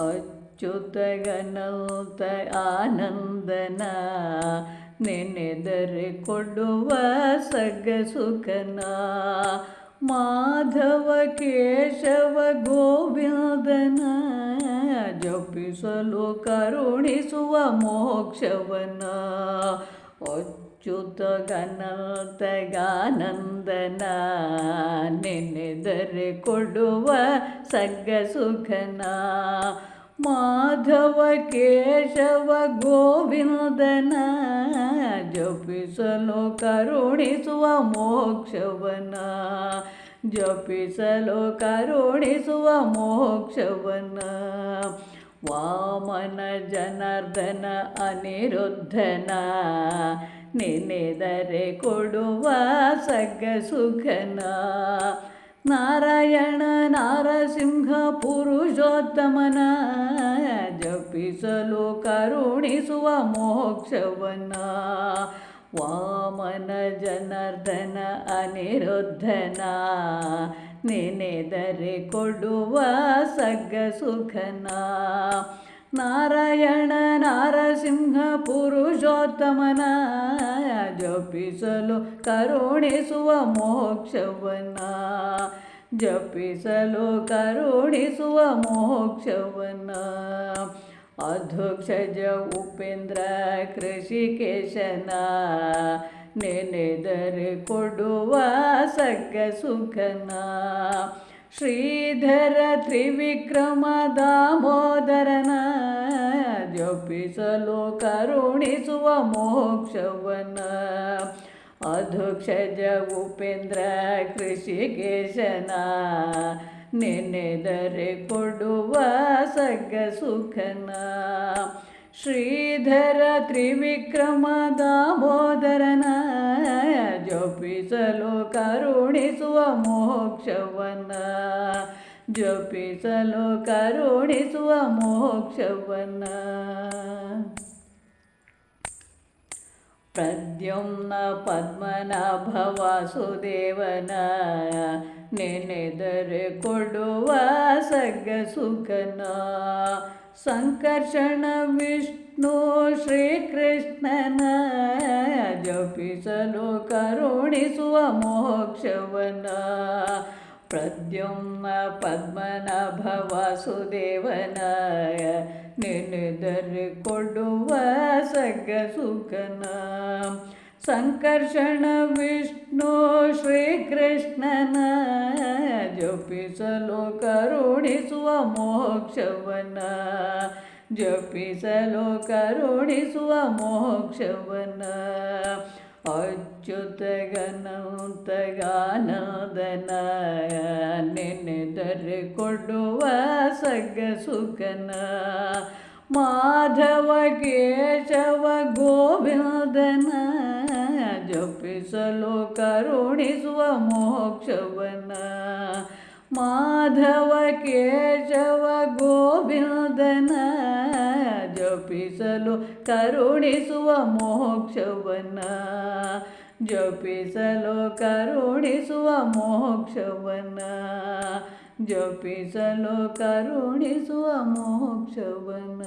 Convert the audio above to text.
ಅಚ್ಯುತಗನೌತ ಆನಂದನ ನೆನೆದರೆ ಕೊಡುವ ಸಗ ಸುಖನ ಮಾಧವ ಕೇಶವ ಗೋವಿಂದನ ಜಪಿಸಲು ಕರುಣಿಸುವ ಮೋಕ್ಷವನ. ಅಚ್ಯುತ ಗಣತ ಗಾನಂದನ ನೆನೆದರೆ ಕೊಡುವ ಸಗ್ಗ ಸುಖನ. ಮಾಧವ ಕೇಶವ ಗೋವಿಂದನ ಜಪಿಸಲು ಕರುಣಿಸುವ ಮೋಕ್ಷವನ. ಜಪಿಸಲು ಕರುಣಿಸುವ ಮೋಕ್ಷವನ. ವಾಮನ ಜನಾರ್ದನ ಅನಿರುದ್ಧನ. ನೆನೆದರೆ ಕೊಡುವ ಸಗ್ಗ ಸುಖನ ನಾರಾಯಣ ನಾರಸಿಂಹ ಪುರುಷೋತ್ತಮನ, ಜಪಿಸಲು ಕರುಣಿಸುವ ಮೋಕ್ಷವನ. ವಾಮನ ಜನಾರ್ದನ ಅನಿರುದ್ಧನ, ನೆನೆದರೆ ಕೊಡುವ ಸಗ್ಗ ಸುಖನ ನಾರಾಯಣ ನಾರಸಿಂಹ ಪುರುಷೋತ್ತಮನ ಜಪಿಸಲು ಕರುಣಿಸುವ ಮೋಕ್ಷವನ್ನ. ಜಪಿಸಲು ಕರುಣಿಸುವ ಮೋಕ್ಷವನ ಅಧ್ಯಕ್ಷಜ ಉಪೇಂದ್ರ ಕೃಷಿಕೇಶನ ನೆನೆದರೆ ಕೊಡುವ ಸಗ್ಗ ಸುಖನ ಶ್ರೀಧರ ತ್ರಿವಿಕ್ರಮ ದಾಮೋದರನ ಜಪಿಸಲು ಕರುಣಿಸುವ ಮೋಕ್ಷವನ ಜ ಉಪೇಂದ್ರ ಕೃಷಿಕೇಶನ ನೆನೆದರೆ ಕೊಡುವ ಸಗ್ಗ ಸುಖನ. ಶ್ರೀಧರ ತ್ರಿವಿಕ್ರಮ ದಾಮೋದರನ ಜಪಿಸಲು ಕರುಣಿಸುವ ಮೋಕ್ಷವನ ಜಪಿಸಲು ಕರುಣಿಸುವ ಮೋಕ್ಷವನ ಪ್ರದ್ಯುಮ್ನ ಪದ್ಮನಾಭ ವಾಸುದೇವನ ನೆನೆದರೆ ಕೊಡುವ ಸಗ್ಗ ಸುಖನ. ಸಂಕರ್ಷಣ ವಿಷ್ಣು ಶ್ರೀಕೃಷ್ಣನ ಜಪಿಸಲು ಕರುಣಿಸುವ ಮೋಕ್ಷವನ ಪ್ರದ್ಯುಮ್ನ ಪದ್ಮನಾಭ ವಾಸುದೇವನ ನೆನೆದರೆ ಕೊಡುವ ಸಗ್ಗ ಸುಖನ ಸಂಕರ್ಷಣ ವಿಷ್ಣು ಶ್ರೀಕೃಷ್ಣನ ಜಪಿಸಲು ಕರುಣಿಸುವ ಮೋಕ್ಷವನ ಜಪಿಸಲು ಕರುಣಿಸುವ ಮೋಕ್ಷವನ ಅಚ್ಯುತಗನಂತ ಗಾನದನ ನೆನೆದರೆ ಕೊಡುವ ಸಗ್ಗ ಸುಖನ ಮಾಧವ ಕೇಶವ ಗೋವಿಂದನ ಜಪಿಸಲು ಕರುಣಿಸುವ ಮೋಕ್ಷವನ ಮಾಧವ ಕೇಶವ ಗೋವಿಂದನ ಜಪಿಸಲು ಕರುಣಿಸುವ ಮೋಕ್ಷವನ್ನ. ಜಪಿಸಲು ಕರುಣಿಸುವ ಮೋಕ್ಷವನ್ನ. ಜಪಿಸಲು ಕರುಣಿಸುವ ಮೋಕ್ಷವನ